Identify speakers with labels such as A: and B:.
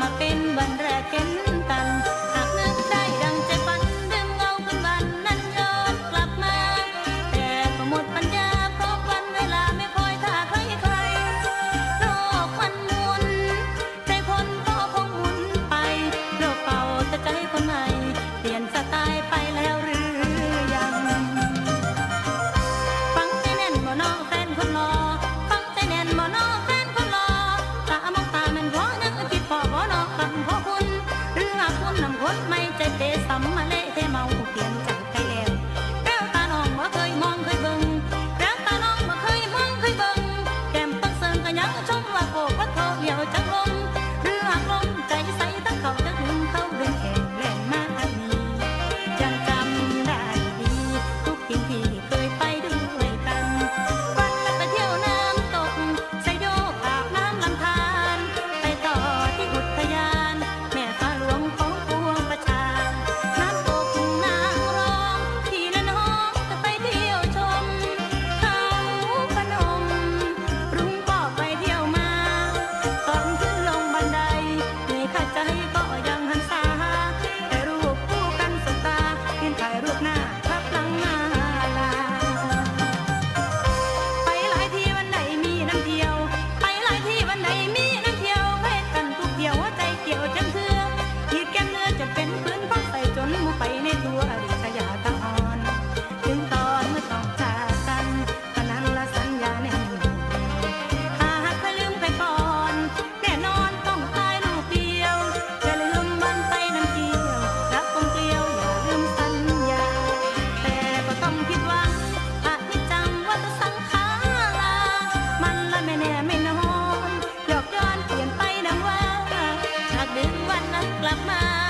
A: มาเป็นวันแรกกัน คนไม่ใจเตะสัมมาเลเทเมาเปลี่ยนใจ ลับมา